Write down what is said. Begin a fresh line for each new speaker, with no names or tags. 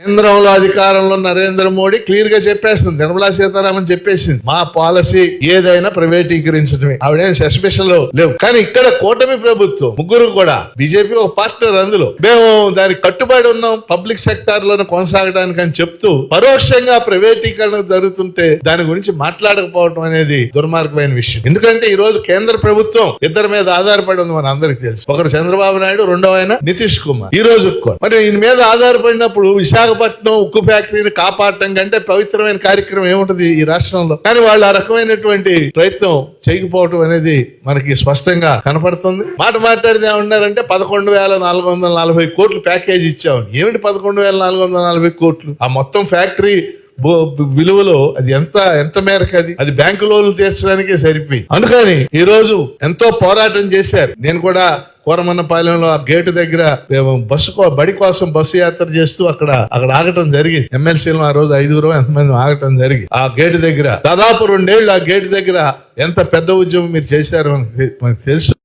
కేంద్రంలో అధికారంలో నరేంద్ర మోడీ క్లియర్గా చెప్పేస్తుంది నిర్మలా సీతారామన్ చెప్పేసింది. మా పాలసీ ఏదైనా ప్రైవేటీకరించడమే. ఆవిడేం సస్పెషల్ లేవు. కానీ ఇక్కడ కూటమి ప్రభుత్వం ముగ్గురు కూడా బీజేపీ ఒక పార్ట్నర్ అందులో. మేము దానికి కట్టుబడి ఉన్నాం పబ్లిక్ సెక్టార్లోనే కొనసాగడానికి అని చెప్తూ పరోక్షంగా ప్రైవేటీకరణ జరుగుతుంటే దాని గురించి మాట్లాడకపోవడం అనేది దుర్మార్గమైన విషయం. ఎందుకంటే ఈ రోజు కేంద్ర ప్రభుత్వం ఇద్దరి మీద ఆధారపడి ఉంది మన అందరికి తెలుసు. ఒకరు చంద్రబాబు నాయుడు రెండవ ఆయన నితీష్ కుమార్. ఈ రోజు మరి ఈయన మీద ఆధారపడినప్పుడు విశాఖపట్నం ఉక్కు ఫ్యాక్టరీని కాపాడటం కంటే పవిత్రమైన కార్యక్రమం ఏముంటది ఈ రాష్ట్రంలో? కానీ వాళ్ళు ఆ రకమైనటువంటి ప్రయత్నం చేయకపోవటం అనేది మనకి స్పష్టంగా కనపడుతుంది. మాట మాట్లాడితే ఏమన్నారంటే పదకొండు వేల నాలుగు వందల నలభై కోట్లు ప్యాకేజ్ ఇచ్చామని. ఏమిటి పదకొండు వేల నాలుగు వందల నలభై కోట్లు? ఆ మొత్తం ఫ్యాక్టరీ విలువలో అది ఎంత ఎంత మేరకు అది? అది బ్యాంకు లోన్లు తీర్చడానికే సరిపోయి. అందుకని ఈ రోజు ఎంతో పోరాటం చేశారు. నేను కూడా కోరమన్నపాలెంలో ఆ గేటు దగ్గర బస్సు కో- బడి కోసం బస్సు యాత్ర చేస్తూ అక్కడ అక్కడ ఆగటం జరిగింది. ఎమ్మెల్సీలు ఆ రోజు ఐదుగురు ఎంతమంది ఆగటం జరిగింది. ఆ గేటు దగ్గర దాదాపు రెండేళ్ళు ఆ గేటు దగ్గర ఎంత పెద్ద ఉద్యమం మీరు చేశారో మనకి మనకి తెలుసు.